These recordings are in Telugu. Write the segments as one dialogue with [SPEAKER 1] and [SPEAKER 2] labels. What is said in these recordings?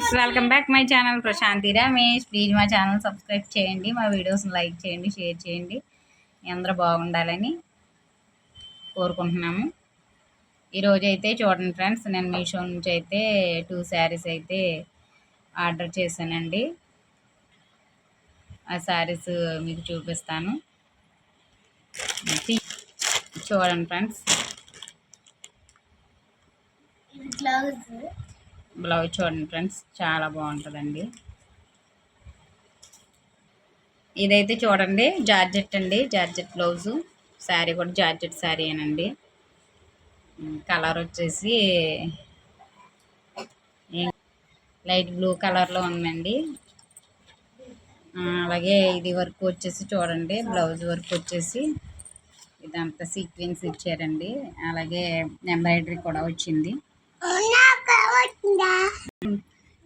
[SPEAKER 1] Friends welcome back my channel Prashanthi Ramesh please మా ఛానల్ సబ్స్క్రైబ్ చేయండి మా వీడియోస్ని లైక్ చేయండి షేర్ చేయండి. అందరూ బాగుండాలని కోరుకుంటున్నాము. ఈరోజు అయితే చూడండి ఫ్రెండ్స్ నేను మీషో నుంచి అయితే టూ శారీస్ అయితే ఆర్డర్ చేశానండి. ఆ శారీస్ మీకు చూపిస్తాను. చూడండి ఫ్రెండ్స్.
[SPEAKER 2] బ్లౌజ్
[SPEAKER 1] చూడండి ఫ్రెండ్స్ చాలా బాగుంటుందండి. ఇదైతే చూడండి జార్జెట్ అండి జార్జెట్ బ్లౌజు. శారీ కూడా జార్జెట్ శారీ అనండి కలర్ వచ్చేసి లైట్ బ్లూ కలర్లో ఉందండి. అలాగే ఇది వర్క్ వచ్చేసి చూడండి బ్లౌజ్ వర్క్ వచ్చేసి ఇదంతా సీక్వెన్స్ ఇచ్చారండి. అలాగే ఎంబ్రాయిడరీ కూడా వచ్చింది.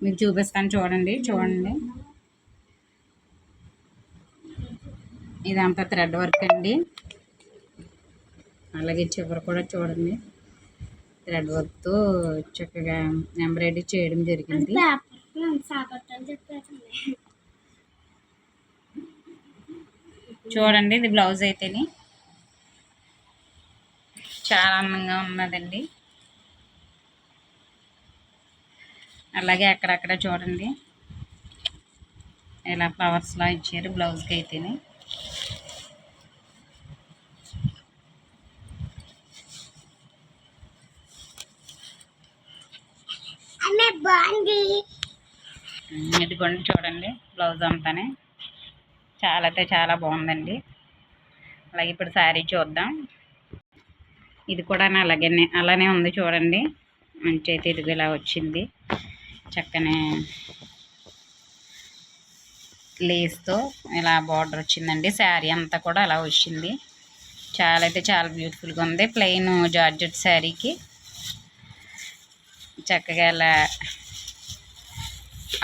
[SPEAKER 1] మీకు చూపిస్తాను చూడండి చూడండి. ఇదంతా థ్రెడ్ వర్క్ అండి. అలాగే చివరి కూడా చూడండి. థ్రెడ్ వర్క్తో చక్కగా ఎంబ్రాయిడరీ చేయడం జరిగింది. చూడండి ఇది బ్లౌజ్ అయితేని. చాలా అందంగా ఉన్నదండి. అలాగే అక్కడక్కడ చూడండి. ఇలా ఫ్లవర్స్లా ఇచ్చారు బ్లౌజ్కి అయితేనే ఇదిగోండి చూడండి బ్లౌజ్ అంతానే. చాలా అయితే చాలా బాగుందండి. అలాగే ఇప్పుడు శారీ చూద్దాం. ఇది కూడా అలాగే అలానే ఉంది చూడండి. మంచి అయితే ఇదిగో ఇలా వచ్చింది. చక్కనే లేస్తో ఇలా బార్డర్ వచ్చిందండి. శారీ అంతా కూడా అలా వచ్చింది. చాలా అయితే చాలా బ్యూటిఫుల్గా ఉంది. ప్లెయిన్ జార్జెట్ శారీకి చక్కగా ఇలా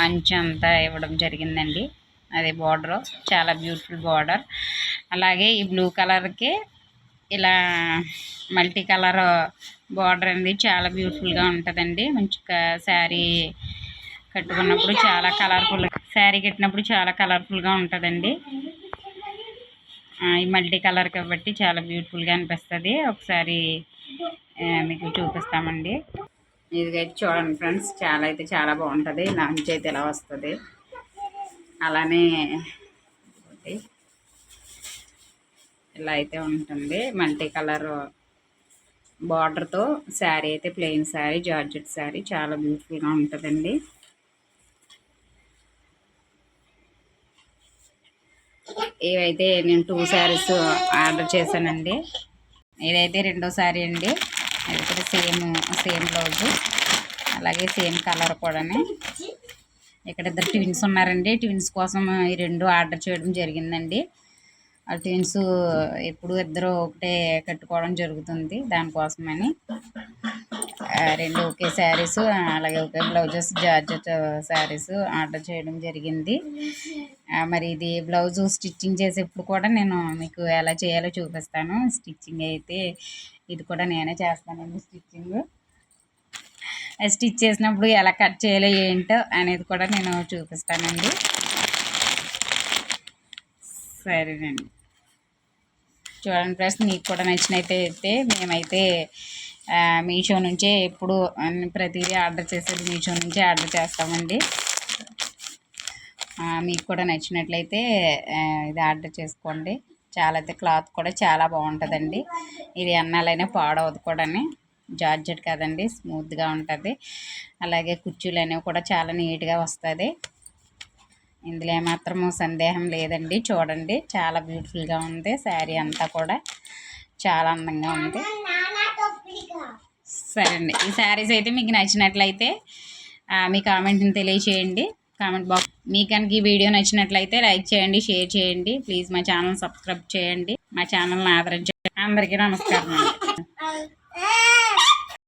[SPEAKER 1] అంచు అంతా ఇవ్వడం జరిగిందండి. అది బార్డర్. చాలా బ్యూటిఫుల్ బార్డర్. అలాగే ఈ బ్లూ కలర్కి ఇలా మల్టీ కలర్ బార్డర్ అనేది చాలా బ్యూటిఫుల్గా ఉంటుందండి. మంచిగా శారీ కట్టుకున్నప్పుడు చాలా కలర్ఫుల్ శారీ కట్టినప్పుడు చాలా కలర్ఫుల్గా ఉంటుందండి. ఈ మల్టీ కలర్ కాబట్టి చాలా బ్యూటిఫుల్గా అనిపిస్తుంది. ఒకసారి మీకు చూపిస్తామండి. ఇదిగైతే చూడండి ఫ్రెండ్స్ చాలా అయితే చాలా బాగుంటుంది. లాంచ్ అయితే ఇలా వస్తుంది. అలానే ఇలా అయితే ఉంటుంది. మల్టీ కలర్ బార్డర్తో శారీ అయితే ప్లెయిన్ శారీ జార్జెట్ శారీ చాలా బ్యూటిఫుల్గా ఉంటుందండి. ఇవైతే నేను టూ శారీస్ ఆర్డర్ చేశానండి. ఇదైతే రెండో శారీ అండి. ఇది కూడా సేమ్ సేమ్ బ్లౌజు అలాగే సేమ్ కలర్ కూడా ఇక్కడ ఇద్దరు ట్విన్స్ ఉన్నారండి. ట్విన్స్ కోసం ఈ రెండు ఆర్డర్ చేయడం జరిగిందండి. ఆ ట్విన్స్ ఎప్పుడు ఇద్దరు ఒకటే కట్టుకోవడం జరుగుతుంది దానికోసమని. రెండు ఒకే శారీస్ అలాగే ఒకే బ్లౌజెస్ జార్జెట్ శారీస్ ఆర్డర్ చేయడం జరిగింది. మరి ఇది బ్లౌజ్ స్టిచ్చింగ్ చేసేప్పుడు కూడా నేను మీకు ఎలా చేయాలో చూపిస్తాను. స్టిచ్చింగ్ అయితే ఇది కూడా నేనే చేస్తానండి స్టిచ్చింగ్. స్టిచ్ చేసినప్పుడు ఎలా కట్ చేయాలో ఏంటో అనేది కూడా నేను చూపిస్తానండి. సరేనండి. చూడండి ప్లస్ మీకు కూడా నచ్చినైతే అయితే మేమైతే మీషో నుంచే ఎప్పుడు ప్రతిదీ ఆర్డర్ చేసేది మీషో నుంచే ఆర్డర్ చేస్తామండి. మీకు కూడా నచ్చినట్లయితే ఇది ఆర్డర్ చేసుకోండి. చాలా అయితే క్లాత్ కూడా చాలా బాగుంటుందండి. ఇది అన్నాలైనా పాడవదు కూడాని. జార్జెట్ కదండి స్మూత్గా ఉంటుంది. అలాగే కుర్చీలు అనేవి కూడా చాలా నీట్గా వస్తుంది. ఇందులో ఏమాత్రము సందేహం లేదండి. చూడండి చాలా బ్యూటిఫుల్గా ఉంది. శారీ అంతా కూడా చాలా అందంగా ఉంది. సరే అండి. ఈ శారీస్ అయితే మీకు నచ్చినట్లయితే మీ కామెంట్ని తెలియచేయండి. కామెంట్ బాక్స్ మీకు కనుక ఈ వీడియో నచ్చినట్లయితే లైక్ చేయండి షేర్ చేయండి. ప్లీజ్ మా ఛానల్ సబ్స్క్రైబ్ చేయండి. మా ఛానల్ని ఆదరించండి. అందరికీ నమస్కారం